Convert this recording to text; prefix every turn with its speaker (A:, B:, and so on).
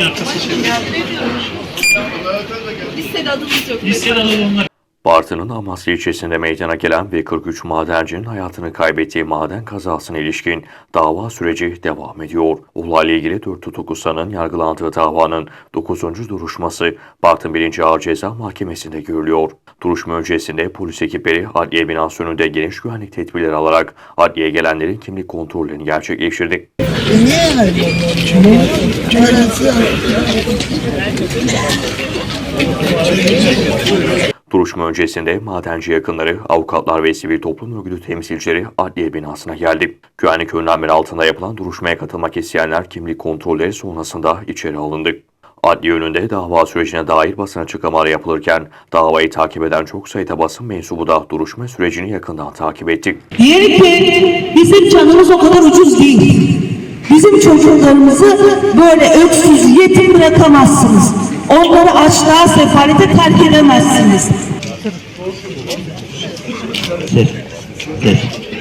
A: yapacağız seçimi?
B: Listede adımız yok.
A: Listede alalım
C: Bartın'ın Amasya ilçesinde meydana gelen ve 43 madencinin hayatını kaybettiği maden kazasına ilişkin dava süreci devam ediyor. Olayla ilgili 4 tutuklu sanığın yargılandığı davanın 9. duruşması Bartın 1. Ağır Ceza Mahkemesi'nde görülüyor. Duruşma öncesinde polis ekipleri adliye binası önünde geniş güvenlik tedbirleri alarak adliyeye gelenlerin kimlik kontrollerini gerçekleştirdi.
D: Niye
C: Duruşma öncesinde madenci yakınları, avukatlar ve sivil toplum örgütü temsilcileri adliye binasına geldi. Güvenlik önlemleri altında yapılan duruşmaya katılmak isteyenler kimlik kontrolleri sonrasında içeri alındı. Adliye önünde dava sürecine dair basın açıklamaları yapılırken davayı takip eden çok sayıda basın mensubu da duruşma sürecini yakından takip etti.
E: Diğeri ki bizim canımız o kadar ucuz değil. Bizim çocuklarımızı böyle öksüz, yetim bırakamazsınız. Onları açlığa, sefalete terk edemezsiniz.
F: சரி சரி